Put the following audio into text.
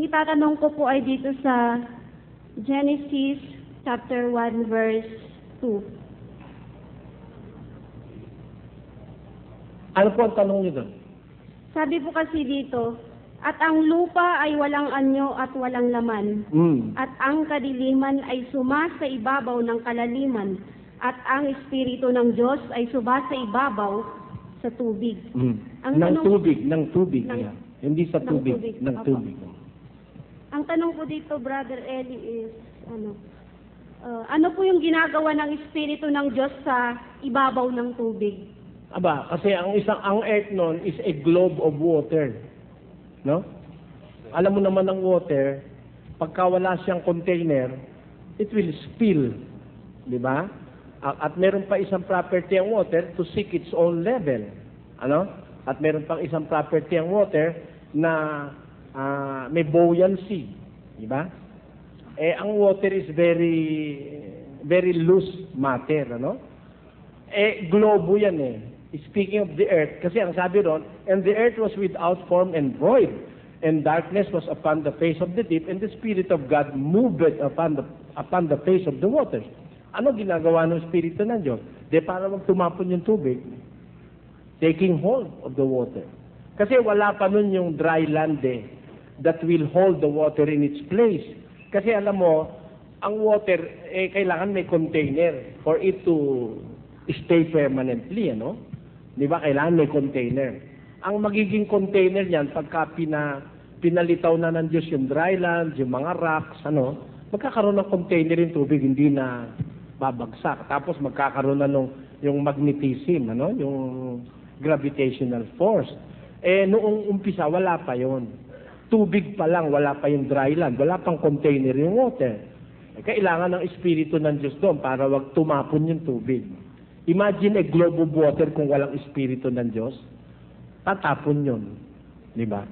Ang itatanong ko po ay dito sa Genesis chapter 1 verse 2. Ano po ang tanong niyo doon? Sabi po kasi dito, at ang lupa ay walang anyo at walang laman, Hmm. at ang kadiliman ay suma sa ibabaw ng kalaliman, at ang Espiritu ng Diyos ay suba sa ibabaw sa tubig. Hmm. Ang ng tanong- tubig, ng tubig. Ng- yeah. Hindi sa ng tubig, tubig, ng tubig. Ang tanong ko dito, Brother Eli, is ano, uh, ano po yung ginagawa ng Espiritu ng Diyos sa ibabaw ng tubig? Aba, kasi ang isang ang earth noon is a globe of water. No? Alam mo naman ang water, pagka wala siyang container, it will spill. Di ba? At meron pa isang property ang water to seek its own level. Ano? At meron pang isang property ang water na ah, may buoyancy. Di ba? Eh, ang water is very, very loose matter, ano? Eh, globo yan eh. Speaking of the earth, kasi ang sabi ron, and the earth was without form and void, and darkness was upon the face of the deep, and the Spirit of God moved upon the, upon the face of the waters. Ano ginagawa ng Espiritu ng Diyos? De para wag tumapon yung tubig, taking hold of the water. Kasi wala pa nun yung dry land eh, that will hold the water in its place. Kasi alam mo, ang water, eh, kailangan may container for it to stay permanently, ano? Di ba? Kailangan may container. Ang magiging container niyan, pagka pina, pinalitaw na ng Diyos yung dry land, yung mga rocks, ano, magkakaroon ng container yung tubig, hindi na babagsak. Tapos magkakaroon na nung, yung magnetism, ano, yung gravitational force. Eh, noong umpisa, wala pa yon. Tubig pa lang, wala pa yung dry land, wala pang container yung water. Eh, kailangan ng espiritu ng Diyos doon para wag tumapon yung tubig. Imagine a globe of water kung walang espiritu ng Diyos. Tatapon yun. Di ba?